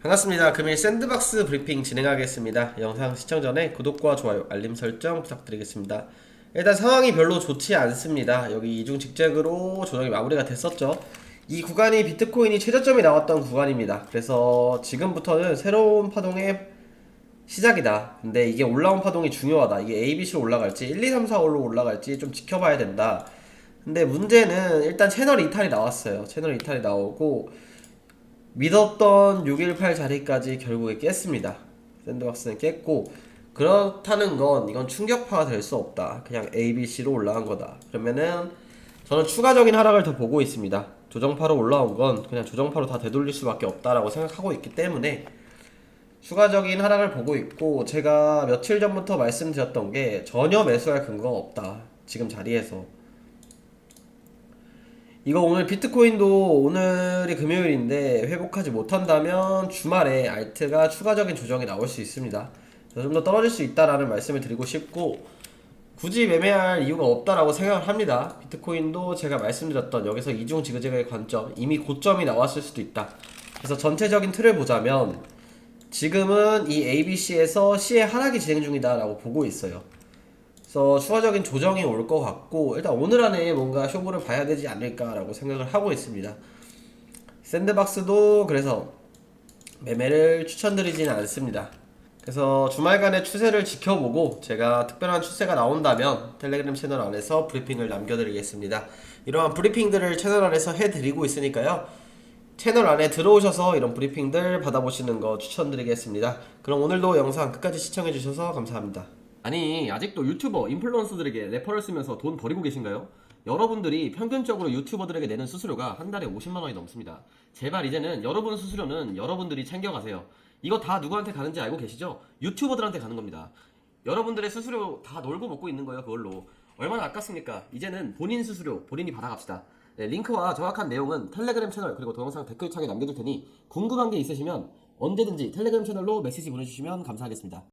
반갑습니다. 금일 샌드박스 브리핑 진행하겠습니다. 영상 시청 전에 구독과 좋아요, 알림 설정 부탁드리겠습니다. 일단 상황이 별로 좋지 않습니다. 여기 이중 직잭으로 조정이 마무리가 됐었죠. 이 구간이 비트코인이 최저점이 나왔던 구간입니다. 그래서 지금부터는 새로운 파동의 시작이다. 근데 이게 올라온 파동이 중요하다. 이게 ABC로 올라갈지 1, 2, 3, 4, 5로 올라갈지 좀 지켜봐야 된다. 근데 문제는 일단 채널 이탈이 나왔어요. 채널 이탈이 나오고 믿었던 618 자리까지 결국에 깼습니다. 샌드박스는 깼고 그렇다는 건 이건 충격파가 될 수 없다. 그냥 ABC로 올라간 거다. 그러면은 저는 추가적인 하락을 더 보고 있습니다. 조정파로 올라온 건 그냥 조정파로 다 되돌릴 수밖에 없다라고 생각하고 있기 때문에 추가적인 하락을 보고 있고 제가 며칠 전부터 말씀드렸던 게 전혀 매수할 근거가 없다. 지금 자리에서 이거 오늘 비트코인도 오늘이 금요일인데 회복하지 못한다면 주말에 알트가 추가적인 조정이 나올 수 있습니다. 좀 더 떨어질 수 있다라는 말씀을 드리고 싶고 굳이 매매할 이유가 없다라고 생각을 합니다. 비트코인도 제가 말씀드렸던 여기서 이중 지그재그의 관점 이미 고점이 나왔을 수도 있다. 그래서 전체적인 틀을 보자면 지금은 이 ABC에서 C의 하락이 진행 중이다라고 보고 있어요. 그래서 추가적인 조정이 올 것 같고 일단 오늘 안에 뭔가 쇼부를 봐야 되지 않을까라고 생각을 하고 있습니다. 샌드박스도 그래서 매매를 추천드리지는 않습니다. 그래서 주말간의 추세를 지켜보고 제가 특별한 추세가 나온다면 텔레그램 채널 안에서 브리핑을 남겨드리겠습니다. 이러한 브리핑들을 채널 안에서 해드리고 있으니까요. 채널 안에 들어오셔서 이런 브리핑들 받아보시는 거 추천드리겠습니다. 그럼 오늘도 영상 끝까지 시청해주셔서 감사합니다. 아니 아직도 유튜버 인플루언서들에게 레퍼럴 쓰면서 돈 버리고 계신가요? 여러분들이 평균적으로 유튜버들에게 내는 수수료가 한 달에 50만 원이 넘습니다. 제발 이제는 여러분 수수료는 여러분들이 챙겨가세요. 이거 다 누구한테 가는지 알고 계시죠? 유튜버들한테 가는 겁니다. 여러분들의 수수료 다 놀고 먹고 있는 거예요 그걸로. 얼마나 아깝습니까? 이제는 본인 수수료 본인이 받아갑시다. 네, 링크와 정확한 내용은 텔레그램 채널 그리고 동영상 댓글창에 남겨둘 테니 궁금한 게 있으시면 언제든지 텔레그램 채널로 메시지 보내주시면 감사하겠습니다.